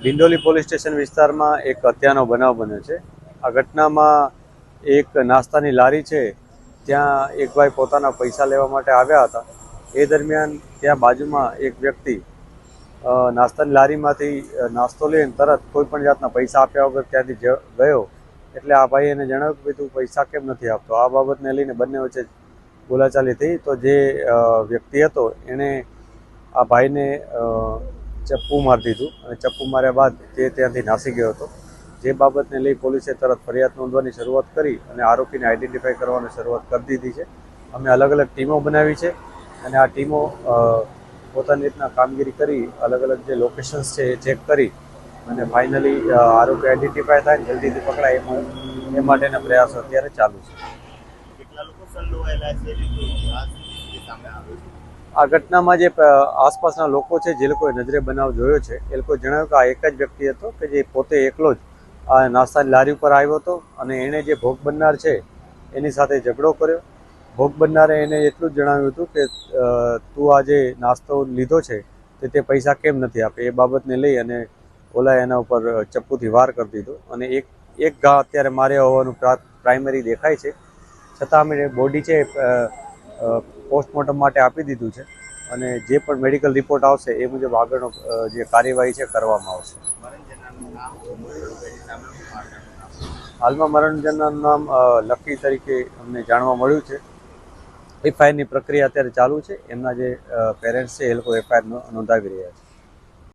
Dindoli police station વિસ્તારમાં એક હત્યાનો બનાવ બન્યો છે. આ ઘટનામાં એક નાસ્તાની લારી છે, ત્યાં એક ભાઈ પોતાના પૈસા લેવા માટે આવ્યા હતા. એ દરમિયાન ત્યાં બાજુમાં એક વ્યક્તિ નાસ્તાની લારીમાંથી નાસ્તો લઈને તરત કોઈ પણ જાતના પૈસા આપ્યા વગર ત્યાંથી ગયો. એટલે આ ભાઈ એને જણાવ્યું કે તું પૈસા કેમ નથી આપતો? આ બાબતને લઈને બંને વચ્ચે બોલાચાલી થઈ તો જે વ્યક્તિ હતો, એણે આ ભાઈને ચપ્પુ મારી દીધું અને ચપ્પુ માર્યા બાદ તે ત્યાંથી નાસી ગયો હતો. જે બાબતને લઈ પોલીસે તરત ફરિયાદ નોંધવાની શરૂઆત કરી અને આરોપીને આઈડેન્ટિફાઈ કરવાની શરૂઆત કરી દીધી છે. અમે અલગ અલગ ટીમો બનાવી છે અને આ ટીમો પોતાની રીતના કામગીરી કરી, અલગ અલગ જે લોકેશન્સ છે એ ચેક કરી અને ફાઇનલી આરોપી આઈડેન્ટિફાઈ થાય જલ્દીથી પકડાય એ માટેના પ્રયાસો અત્યારે ચાલુ છે કેટલા લોકો સંડોવાયેલા છે અને કોઈ ખાસ જે સામે આવ્યો છે આ ઘટનામાં જે આસપાસના લોકો છે, જે લોકોએ નજરે બનાવ જોયો છે, એ લોકો જણાવ્યું કે આ એક જ વ્યક્તિ હતો કે જે પોતે એકલો જ આ નાસ્તાની લારી ઉપર આવ્યો હતો અને એણે જે ભોગ બનનાર છે, એની સાથે ઝઘડો કર્યો. ભોગ બનનારે એને એટલું જ જણાવ્યું હતું કે તું આ જે નાસ્તો લીધો છે, તે તે પૈસા કેમ નથી આપે? એ બાબતને લઈ અને ઓલાએ એના ઉપર ચપ્પુથી વાર કરી દીધો. અને એક એક ઘા અત્યારે માર્યા હોવાનું પ્રા- પ્રાઇમરી દેખાય છે. છતાં અમે બોડી છે પોસ્ટમોર્ટમ માટે આપી દીધું છે અને જે પણ મેડિકલ રિપોર્ટ આવશે એ મુજબ આગળનો જે કાર્યવાહી છે કરવામાં આવશે. હાલમાં મરણજનનું નામ લકી તરીકે અમને જાણવા મળ્યું છે. એફઆઈઆરની પ્રક્રિયા અત્યારે ચાલુ છે. એમના જે પેરેન્ટ્સ છે એ લોકો એફઆઈઆર નોંધાવી રહ્યા છે.